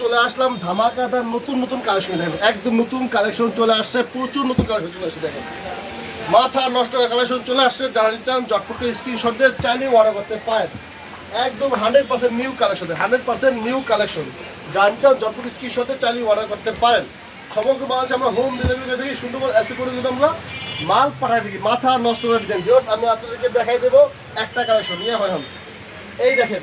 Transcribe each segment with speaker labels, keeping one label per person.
Speaker 1: চলে আসলাম ধামাকাদার নতুন নতুন কালেকশন দেখেন একদম নতুন কালেকশন চলে আসছে, প্রচুর নতুন কালেকশন চলে আসছে দেখেন। মাথা নষ্ট কালেকশন চলে আসছে, যারা চান জটপটে স্ক্রিনশট দিয়ে চাইলে অর্ডার করতে পারেন। একদম hundred percent new collection hundred percent new collection নিতে চান জটপটে স্ক্রিনশটে চাইলে অর্ডার করতে পারেন। সমগ্র বাংলাদেশে আমরা হোম ডেলিভারি দিই সুন্দর করে এসে করে যদি আমরা মাল পাঠাই দিই মাথা নষ্ট করে ভিউয়ার্স আমি আপনাদেরকে দেখাই দেবো একটা কালেকশন নিয়ে হয় আমি এই দেখেন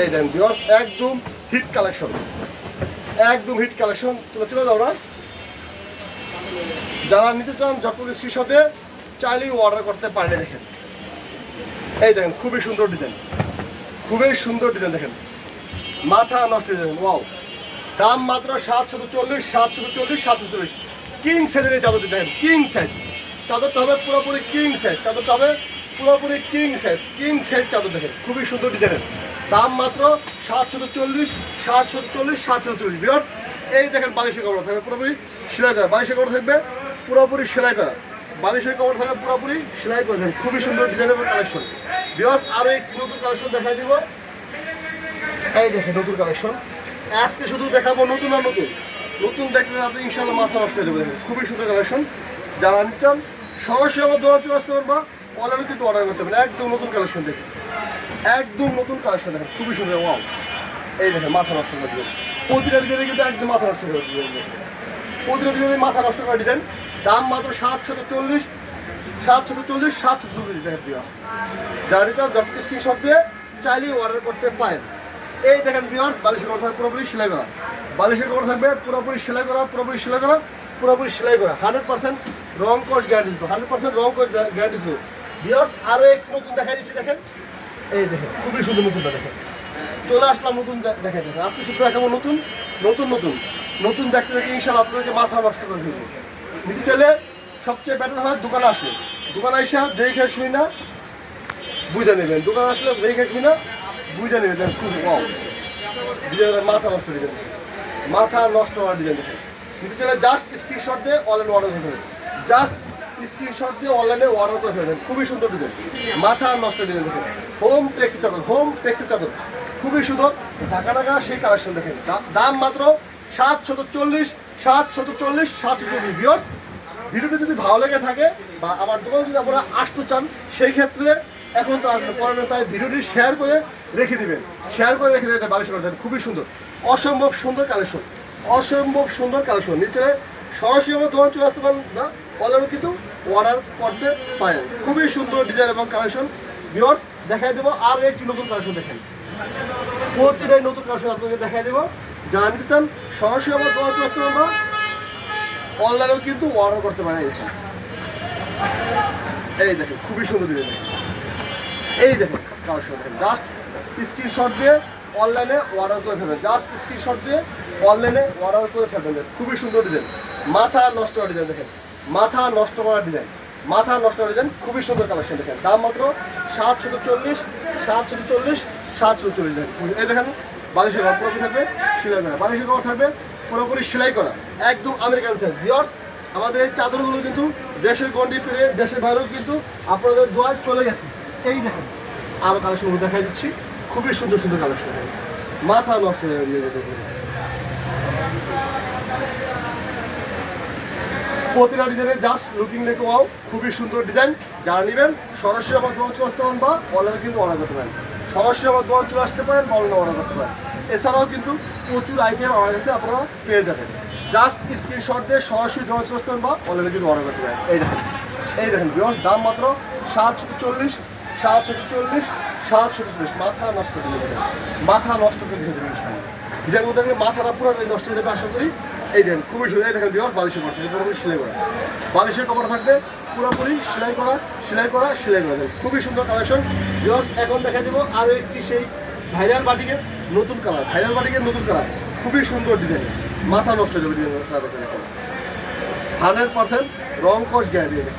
Speaker 1: এই দেন বিয়ার্স একদম হিট কালেকশন একদম হিট কালেকশন তোমরা চলে যাও না? যারা নিতে চান যখন সাথে চাইলেই অর্ডার করতে পারে দেখেন। এই দেখেন, খুবই সুন্দর ডিজাইন খুবই সুন্দর ডিজাইন দেখেন। মাথা নষ্ট ডিজাইন ওয়াও দাম মাত্র সাতশো চল্লিশ সাতশো চল্লিশ সাতশো চল্লিশ। কিং সাইজের এই চাদরটি, দেখেন কিং সাইজ চাদরটা হবে পুরোপুরি কিং সাইজ চাদরটা হবে পুরোপুরি কিং সাইজ কিং সাইজ চাদর, দেখেন, খুবই সুন্দর ডিজাইনের দাম মাত্র সাতশো চল্লিশ সাতশো চল্লিশ সাতশো চল্লিশ। বিয়ার্স এই দেখেন বালিশের কপড়া থাকবে পুরোপুরি সেলাই করা। বালিশের কপড়া থাকবে পুরোপুরি সেলাই করা। বালিশের কপড়া থাকবে পুরোপুরি সেলাই করে। থাকবে খুবই সুন্দর ডিজাইনের কালেকশন বিয়ার্স আরও একটি নতুন কালেকশন দেখাই দিব। এই দেখেন, নতুন কালেকশন আজকে শুধু দেখাবো নতুন আর নতুন। নতুন দেখলে আপনি ইনশাল্লাহ মাথা নষ্ট হয়ে যাবে। খুবই সুন্দর কালেকশন যারা নিচ্ছেন, সরাসরি আমার দোকান চলে আসতে পারেন বা অনলাইনে কিন্তু অর্ডার করতে পারেন একদম নতুন কালেকশন দেখেন। একদম নতুন কালেকশন দেখেন, খুবই সুন্দর ওয়াও এই দেখেন, মাথা নষ্ট করে দিবেন প্রতিটা ডিজাইনে কিন্তু একদম মাথা নষ্ট করে দিবেন প্রতিটা ডিজাইনে মাথা নষ্ট করা ডিজাইন দাম মাত্র সাতশত চল্লিশ সাতশত চল্লিশ সাতশো চল্লিশ দেখেন প্রিয় যারা চান জবকে স্ক্রিনশট দিয়ে চাইলেই অর্ডার করতে পারেন। এই দেখেন বিয়ার্স বালিশের কপড় থাকবে পুরোপুরি সেলাই করা। বালিশের কপড় থাকবে পুরোপুরি সেলাই করা, পুরোপুরি সেলাই করা, পুরোপুরি সেলাই করা। হান্ড্রেড পার্সেন্ট রং কোচ গ্যারান্টি দিত হান্ড্রেড পার্সেন্ট রং কোচ গ্যারান্টি দিত বিয়ার্স আরও একটু নতুন দেখা দিচ্ছি, দেখেন। এই দেখেন, খুবই সুন্দর নতুনটা দেখেন। চলে আসলাম নতুন দে- দেখাই দেখেন আজকে শুধু দেখাবো নতুন নতুন নতুন। নতুন দেখতে দেখে ইনশাল্লাহ আপনাদেরকে মাথা নষ্ট করে ফেলব। নিতে চাইলে সবচেয়ে বেটার হয় দোকানে আসলে। দোকানে এসে দেখে শুই না, বুঝে নেবেন। দোকানে আসলে দেখে শুই না, বুঝে নেবেন। দেখেন খুব কম। ডিজাইন মাথা নষ্ট ডিজাইন মাথা নষ্ট হওয়ার ডিজাইন দেখেন। নিতে চাইলে জাস্ট স্ক্রিনশট দিয়ে অনলাইনে অর্ডার করে জাস্ট স্ক্রিনশট দিয়ে অনলাইনে অর্ডার করে ফেলবেন খুবই সুন্দর ডিজাইন মাথা নষ্ট ডিজাইন দেখেন। হোম টেক্সি চাদর হোম টেক্সি চাদর। খুবই সুন্দর। ঝাঁকা নাকা সেই কালেকশন দেখেন। দাম মাত্র সাতশত চল্লিশ সাতশত চল্লিশ সাতশো বিয়ার্স ভিডিওটি যদি ভালো লেগে থাকে বা আমার দোকানে যদি আপনারা আসতে চান সেই ক্ষেত্রে এখন তো আসলে পরে না, তাই ভিডিওটি শেয়ার করে রেখে দিবেন। শেয়ার করে রেখে দিতে বালিশ করে খুবই সুন্দর। অসম্ভব সুন্দর কালেকশন অসম্ভব সুন্দর কালেকশন নিচে সরাসরি আমার দোকান চলে আসতে পারেন বা অনলাইনে কিন্তু অর্ডার করতে পারেন। খুবই সুন্দর ডিজাইন এবং কালেকশন ভিওর দেখাই দেবো, আর একটি নতুন কালেকশন দেখেন। প্রতিটাই নতুন কালেকশন আপনাকে দেখাই দেবো। যারা নিতে চান, সরাসরি আমার দোকান চলে আসতে অনলাইনেও কিন্তু অর্ডার করতে পারেন। এই দেখেন, খুবই সুন্দর ডিজাইন দেখেন। এই দেখেন কালেকশন দেখেন। জাস্ট স্ক্রিনশট দিয়ে অনলাইনে অর্ডার করে ফেলবেন। জাস্ট স্ক্রিনশট দিয়ে অনলাইনে অর্ডার করে ফেলবেন। খুবই সুন্দর ডিজাইন মাথা নষ্ট ডিজাইন দেখেন। মাথা নষ্ট করা ডিজাইন মাথা নষ্ট করা ডিজাইন খুবই সুন্দর কালেকশন দেখেন। দাম মাত্র সাতশো চল্লিশ সাতশো চল্লিশ সাতশো চল্লিশ এই দেখেন, বালিশের ঘর পুরোপুরি থাকবে, সেলাই করা। বালিশের ঘর থাকবে, পুরোপুরি সেলাই করা। একদম আমেরিকান সাইজ বিয়ার্স আমাদের এই চাদরগুলো কিন্তু দেশের গন্ডি পেরে, দেশের বাইরেও কিন্তু আপনাদের দোয়ার চলে গেছে। এই দেখেন আরও কালেকশনগুলো দেখাই দিচ্ছি। খুবই সুন্দর সুন্দর কালেকশন মাথা নষ্ট হয়ে যাবে প্রতিটা ডিজাইনে জাস্ট লুকিং দেখে ওয়াও খুবই সুন্দর ডিজাইন যারা নেবেন, সরাসরি আমার দোকান চলে আসতে পারেন বা অনলাইনে কিন্তু অর্ডার করতে পারেন। সরাসরি আমার দোকান চলে আসতে পারেন বা অনলাইনে অর্ডার করতে পারেন। এছাড়াও কিন্তু প্রচুর আইটেম আমার কাছে আপনারা পেয়ে যাবেন। জাস্ট স্ক্রিনশট দিয়ে সরাসরি দোকান চলে আসতে পারেন বা অনলাইনে কিন্তু অর্ডার করতে পারেন। এই দেখেন এই দেখেন বিয়স দাম মাত্র সাতশো চল্লিশ সাতশো চল্লিশ সাতশো চল্লিশ মাথা নষ্ট করে দেবেন। মাথা নষ্ট করে দিয়ে দেবেন ডিজাইন মধ্যে মাথাটা পুরো নষ্ট হয়ে যাবে, আশা করি। এই দেন, খুবই সুন্দর। এই দেখেন বিহার বালিশের কপড় পুরোপুরি সেলাই করা। বালিশের কপড় থাকবে, পুরোপুরি সেলাই করা সেলাই করা সেলাই করা। খুবই সুন্দর কালেকশন বিহার এখন দেখা দেবো আরও একটি সেই ভাইরাল বাটিকের নতুন কালার ভাইরাল বাটিকের নতুন কালার খুবই সুন্দর ডিজাইন মাথা নষ্ট হয়ে যাবে ডিজাইনটা দেখেন হান্ড্রেড পার্সেন্ট রং কস দেখেন।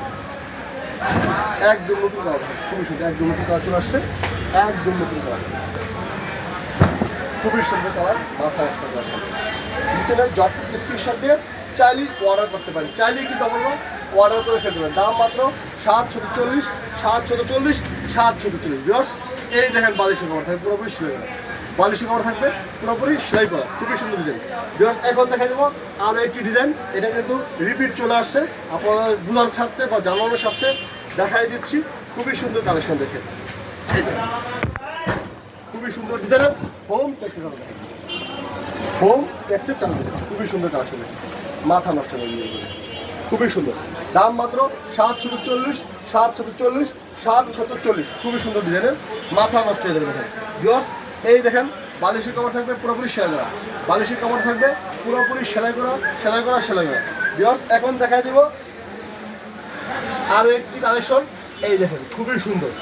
Speaker 1: একদম নতুন কালার খুবই সুন্দর, একদম নতুন কালার চলে আসছে। একদম নতুন কালার খুবই সুন্দর কালার মাথা নষ্ট করে আসছে নিচে না জট স্ক্রিনশট দিয়ে চাইলেই অর্ডার করতে পারেন চাইলেই কিন্তু আমরা অর্ডার করে ফেলতে পারেন। দাম মাত্র সাত ছোটো চল্লিশ সাত ছোটো চল্লিশ সাত ছোটো চল্লিশ। বিয়ার্স এই দেখেন বালিশের কাপড় থাকবে, পুরোপুরি সেলাই করা। বালিশের কাপড় থাকবে, পুরোপুরি সেলাই করা। খুবই সুন্দর ডিজাইন বিয়ার্স এখন দেখা দেবো আরও একটি ডিজাইন এটা কিন্তু রিপিট চলে আসছে। আপনাদের বুঝার স্বার্থে বা জানানোর স্বার্থে দেখাই দিচ্ছি। খুবই সুন্দর কালেকশন দেখে। খুবই সুন্দর ডিজাইনের হোম ট্যাক্সি চালু দেখেন হোম ট্যাক্সের চালু দেখেন খুবই সুন্দর কালেকশন মাথা নষ্ট হয়ে যাবে খুবই সুন্দর। দাম মাত্র সাত শত চল্লিশ সাত শত চল্লিশ সাত শত চল্লিশ। খুবই সুন্দর ডিজাইনের। মাথা নষ্ট হয়ে যাবে দেখেন। বিয়স এই দেখেন, বালিশের কাপড় থাকবে, পুরোপুরি সেলাই করা। বালিশের কাপড় থাকবে, পুরোপুরি সেলাই করা সেলাই করা সেলাই করা। বিয়স এখন দেখাই দিব আরও একটি কালেকশন এই দেখেন, খুবই সুন্দর।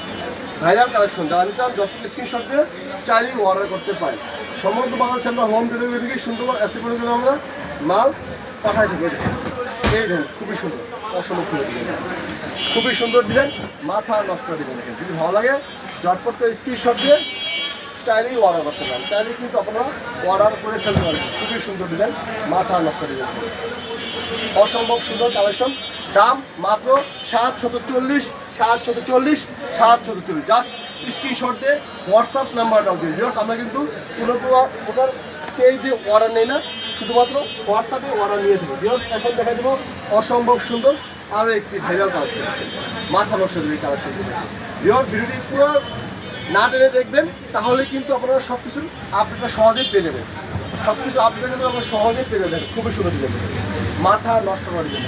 Speaker 1: ভাইরাল কালেকশন, যারা নিতে চান যত স্ক্রিনশট দিয়ে চাইলেই অর্ডার করতে পারেন। সমগ্র বাংলাদেশে আমরা হোম ডেলিভারি থেকে সুন্দর এসে করে কিন্তু আমরা মাল পাঠাই থাকি এই দেখেন, খুবই সুন্দর, অসম্ভব সুন্দর খুবই সুন্দর ডিজাইন মাথা নষ্ট ডিজাইন যদি ভালো লাগে, ঝটপট করে স্ক্রিনশট দিয়ে চাইলেই অর্ডার করতে পারেন। চাইলেই কিন্তু আপনারা অর্ডার করে ফেলতে পারেন খুবই সুন্দর ডিজাইন মাথা নষ্ট ডিজাইন অসম্ভব সুন্দর কালেকশন। দাম মাত্র সাত শত চল্লিশ সাত শত চল্লিশ সাত শত চল্লিশ। জাস্ট স্ক্রিনশট দিয়ে হোয়াটসঅ্যাপ নাম্বারটাও দিন বিকজ আমরা কিন্তু কোনো প্রকার পেজে অর্ডার নেই না। শুধুমাত্র হোয়াটসঅ্যাপে অর্ডার নিয়ে দেবো বিকজ এখন দেখা দেবো অসম্ভব সুন্দর আরও একটি ভাইরাল কালেকশন মাথা নষ্ট দেবে কালেকশন বিকজ ভিডিওটি পুরো না টেনে দেখবেন, তাহলে কিন্তু আপনারা সব কিছুর আপডেটটা সহজেই পেয়ে যাবেন। সব কিছু আপডেট কিন্তু আপনারা সহজেই পেয়ে যাবেন। খুবই সুন্দর ডিজাইন মাথা নষ্ট করা ডিজাইন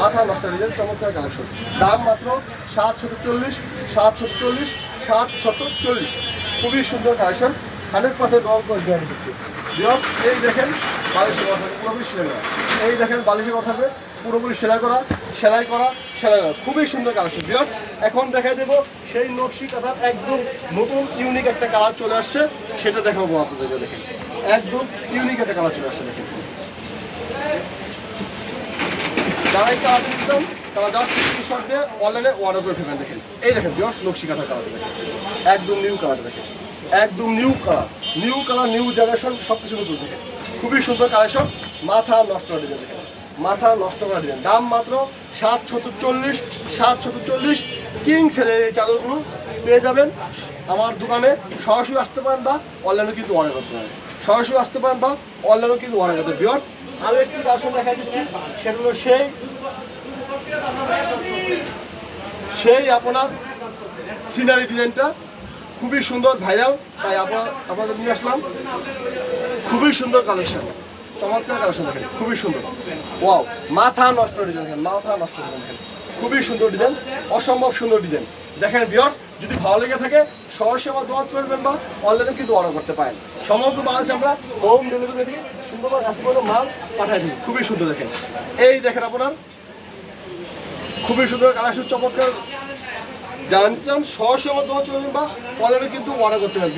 Speaker 1: মাথা নষ্ট ডিজাইন চমৎকার কালেকশন দাম মাত্র সাত শত চল্লিশ সাত শত চল্লিশ সাত শত চল্লিশ। খুবই সুন্দর কালেকশন হান্ড্রেড পার্সেন্ট রং করে গ্যারান্টি এই দেখেন বালিশের কথা পুরোপুরি সেলাই করা। এই দেখেন বালিশের কথা থাকবে, পুরোপুরি সেলাই করা সেলাই করা সেলাই করা। খুবই সুন্দর কালেকশন বিয়স এখন দেখাই দেবো সেই নকশি কাঁথার একদম নতুন ইউনিক একটা কালার চলে আসছে। সেটা দেখাবো আপনাদেরকে দেখেন। একদম ইউনিক একটা কালার চলে আসছে দেখেন। যারা এই কালারটা চান, তারা জাস্ট স্ক্রিনশট দিয়ে অনলাইনে অর্ডার করে ফেলবেন, দেখেন। এই দেখেন বিয়স নকশি কাঁথা কালার দেখেন। একদম নিউ কালার দেখেন। একদম new colour new colour new generation সব কিছু নতুন দেখেন। খুবই সুন্দর কালেকশন মাথা নষ্ট করে ডিজাইন দেখেন। মাথা নষ্ট করা ডিজাইন দাম মাত্র সাত চল্লিশ সাত চল্লিশ। কিং ছেলে এই চাদরগুলো পেয়ে যাবেন আমার দোকানে। সরাসরি আসতে পারেন বা অনলাইনে কিন্তু অর্ডার করতে পারেন। সরাসরি আসতে পারেন বা অনলাইনেও কিন্তু অর্ডার করতে বিয়ার্স আরও একটি কালেকশন দেখা দিচ্ছি সেটা হলো সেই সেই আপনার সিনারি ডিজাইনটা খুবই সুন্দর ভাইরাল তাই আপনার আপনাদের নিয়ে আসলাম। খুবই সুন্দর কালেকশন চমৎকার কালেকশন দেখেন, খুবই সুন্দর। ওয়াও মাথা নষ্ট ডিজাইন মাথা নষ্ট ডিজাইন দেখেন খুবই সুন্দর ডিজাইন অসম্ভব সুন্দর ডিজাইন দেখেন বিয়ার্স যদি ভালো লেগে থাকে সরাসরি আমার দোকান চলবেন বা অনলাইনে কিন্তু অর্ডার করতে পারেন। সমগ্র বাংলাদেশে আমরা হোম ডেলিভারি থেকে খুবই সুন্দর দেখেন। এই দেখেন আপনার, খুবই সুন্দর চমৎকার। যারা নিতে চান বা কিন্তু অর্ডার করতে পারেন।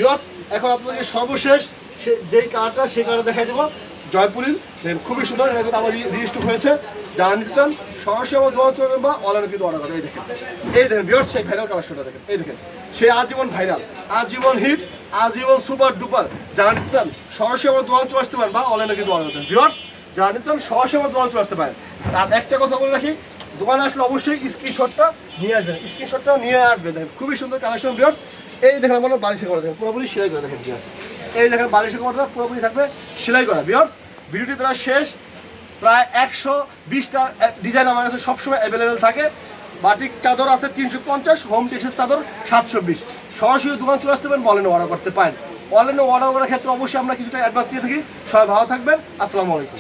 Speaker 1: এখন সর্বশেষ সে যেই কালারটা সেই কালার দেখাই দেবো। দেখেন, খুবই সুন্দর। এটা আমার রিস্টক হয়েছে। যারা নিতে চান সরাসরি আমার দোকান চলবেন বা অনলাইনে কিন্তু অর্ডার করতে এই দেখেন এই দেখেন বিয়ার্স সেই ভাইরাল কালেকশনটা দেখেন। এই দেখেন, সেই আজীবন ভাইরাল আজীবন হিট আজীবন সুপার ডুপার যারা নিতে চান সরাসরি আমার দোকান চলে আসতে পারেন, বা অনলাইনে কিন্তু অর্ডার করতে বিয়ার্স যারা চান সরাসরি আমার দোকান চলে আসতে পারেন। তার একটা কথা বলে রাখি, দোকানে আসলে অবশ্যই স্ক্রিনশটটা নিয়ে আসবেন স্ক্রিনশটটা নিয়ে আসবেন। দেখেন, খুবই সুন্দর কালেকশন বিয়ার্স এই দেখেন আমার বালিশে করা দেখেন, পুরোপুরি সেলাই করা দেখেন বিয়ার্স এই দেখেন বালিশে করাটা পুরোপুরি থাকবে সেলাই করা বিয়ার্স ভিডিওটি তারা শেষ, প্রায় একশো বিশটা ডিজাইন আমার কাছে সবসময় অ্যাভেলেবেল থাকে। বাটিক চাদর আছে তিনশো পঞ্চাশ হোম টেক্সের চাদর সাতশো বিশ। সরাসরি দোকান চলে আসতে পারেন অনলাইনে অর্ডার করতে পারেন। অনলাইনে অর্ডার করার ক্ষেত্রে অবশ্যই আমরা কিছুটা অ্যাডভান্স দিয়ে থাকি। সবাই ভালো থাকবেন। আসসালামু আলাইকুম।